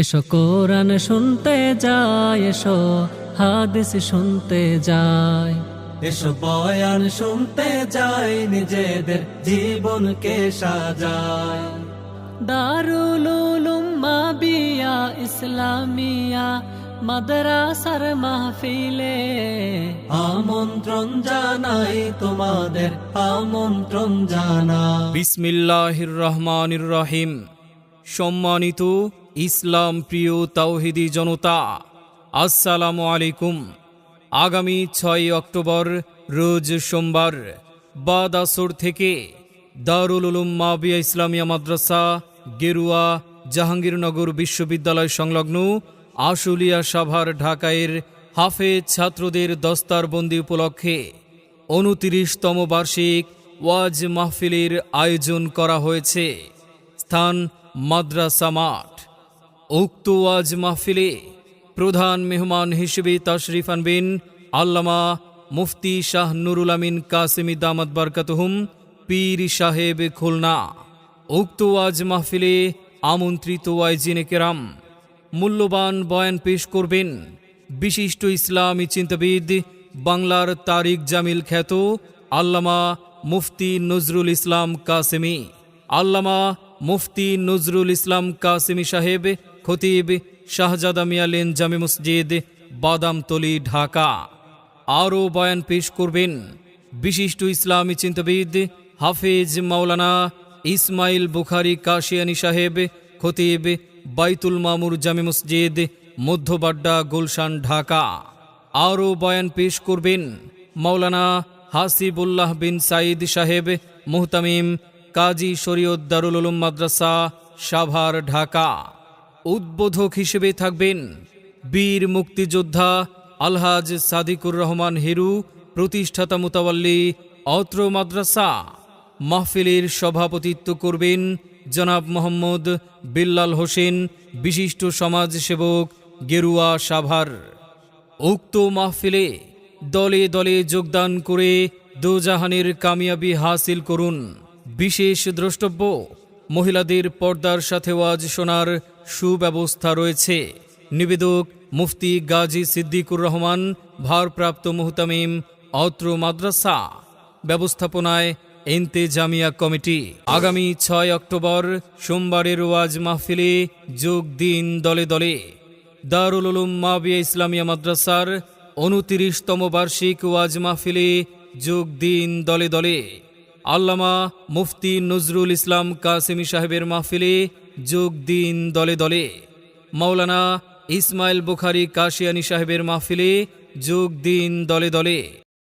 এসো কোরআন শুনতে যায় এসো হাদিস শুনতে যায়। এসো বয়ান শুনতে যাই নিজেদের জীবনকে সাজায়। দারুল উলুম মাবিয়া ইসলামিয়া মাদ্রাসার মাহফিলে। আমন্ত্রণ জানাই তোমাদের আমন্ত্রণ জানা বিসমিল্লাহির রহমানির রহিম। সম্মানিত ইসলাম প্রিয় তাওহিদি জনতা, আসসালামু আলাইকুম। আগামী ছয় অক্টোবর, রোজ সোমবার বাদ আসর থেকে দারুল উলুম মাবিয়া ইসলামিয়া মাদ্রাসা, গেরুয়া, জাহাঙ্গীরনগর বিশ্ববিদ্যালয় সংলগ্ন আশুলিয়া সাভার, ঢাকায়ের হাফেজ ছাত্রদের দস্তারবন্দি উপলক্ষে উনতিরিশতম বার্ষিক ওয়াজ মাহফিলের আয়োজন করা হয়েছে। স্থান মাদ্রাসা মাঠ। উক্ত ওয়াজ মাহফিলে প্রধান মেহমান হিসেবে তশরিফ আনবেন আল্লামা মুফতি শাহ নুরুল আমিন কাসেমি দামাত বারকাতহুম, পীর সাহেব খুলনা। উক্ত ওয়াজ মাহফিলে আমন্ত্রিত ওয়াইজিনে কেরাম, মূল্যবান বয়ান পেশ করবেন বিশিষ্ট ইসলামী চিন্তাবিদ বাংলার তারিক জামিল খ্যাত আল্লামা মুফতি নজরুল ইসলাম কাসেমি। আল্লামা মুফতি নজরুল ইসলাম কাসেমি সাহেব খতিব শাহজাদা মিয়া লেন জামে মসজিদ বাদামতলি ঢাকা। আরও বয়ান পেশ করবেন বিশিষ্ট ইসলামী চিন্তাবিদ হাফেজ মাওলানা ইসমাইল বুখারি কাশিয়ানি সাহেব, খতিব বাইতুল মামুর জামি মসজিদ, মধ্যবাড্ডা, গুলশান, ঢাকা। আরও বয়ান পেশ করবেন মাওলানা হাসিবুল্লাহ বিন সাইদ সাহেব, মুহতামিম কাজী শরীয়ত দারুল উলুম মাদ্রাসা, সাভার, ঢাকা। উদ্বোধক হিসেবে থাকবেন বীর মুক্তিযোদ্ধা আলহাজ সাদিকুর রহমান হিরু, প্রতিষ্ঠাতা মুতাওয়াল্লি, অত্র মাদ্রাসা। মাহফিলের সভাপতিত্ব করবেন জনাব মোহাম্মদ বিল্লাল হোসেন, বিশিষ্ট সমাজসেবক গেরুয়া সাভার। উক্ত মাহফিলে দলে দলে যোগদান করে দোজাহানের কামিয়াবি হাসিল করুন। বিশেষ দ্রষ্টব্য, মহিলাদের পর্দার সাথে ওয়াজ শোনার সুব্যবস্থা রয়েছে। নিবেদক মুফতি গাজী সিদ্দিকুর রহমান, ভারপ্রাপ্ত মুহতামিম অত্র মাদ্রাসা। ব্যবস্থাপনায় এনতে জামিয়া কমিটি। আগামী ছয় অক্টোবর সোমবারের ওয়াজ মাহফিলে যোগ দিন দলে দলে। দারুল উলুম মাবিয়া ইসলামিয়া মাদ্রাসার উনতিরিশতম বার্ষিক ওয়াজ মাহফিলে যোগ দিন দলে দলে। আল্লামা মুফতি নজরুল ইসলাম কাসেমি সাহেবের মাহফিলে যোগ দিন দলে দলে। মাওলানা ইসমাইল বুখারি কাশিয়ানি সাহেবের মাহফিলে যোগ দিন দলে দলে।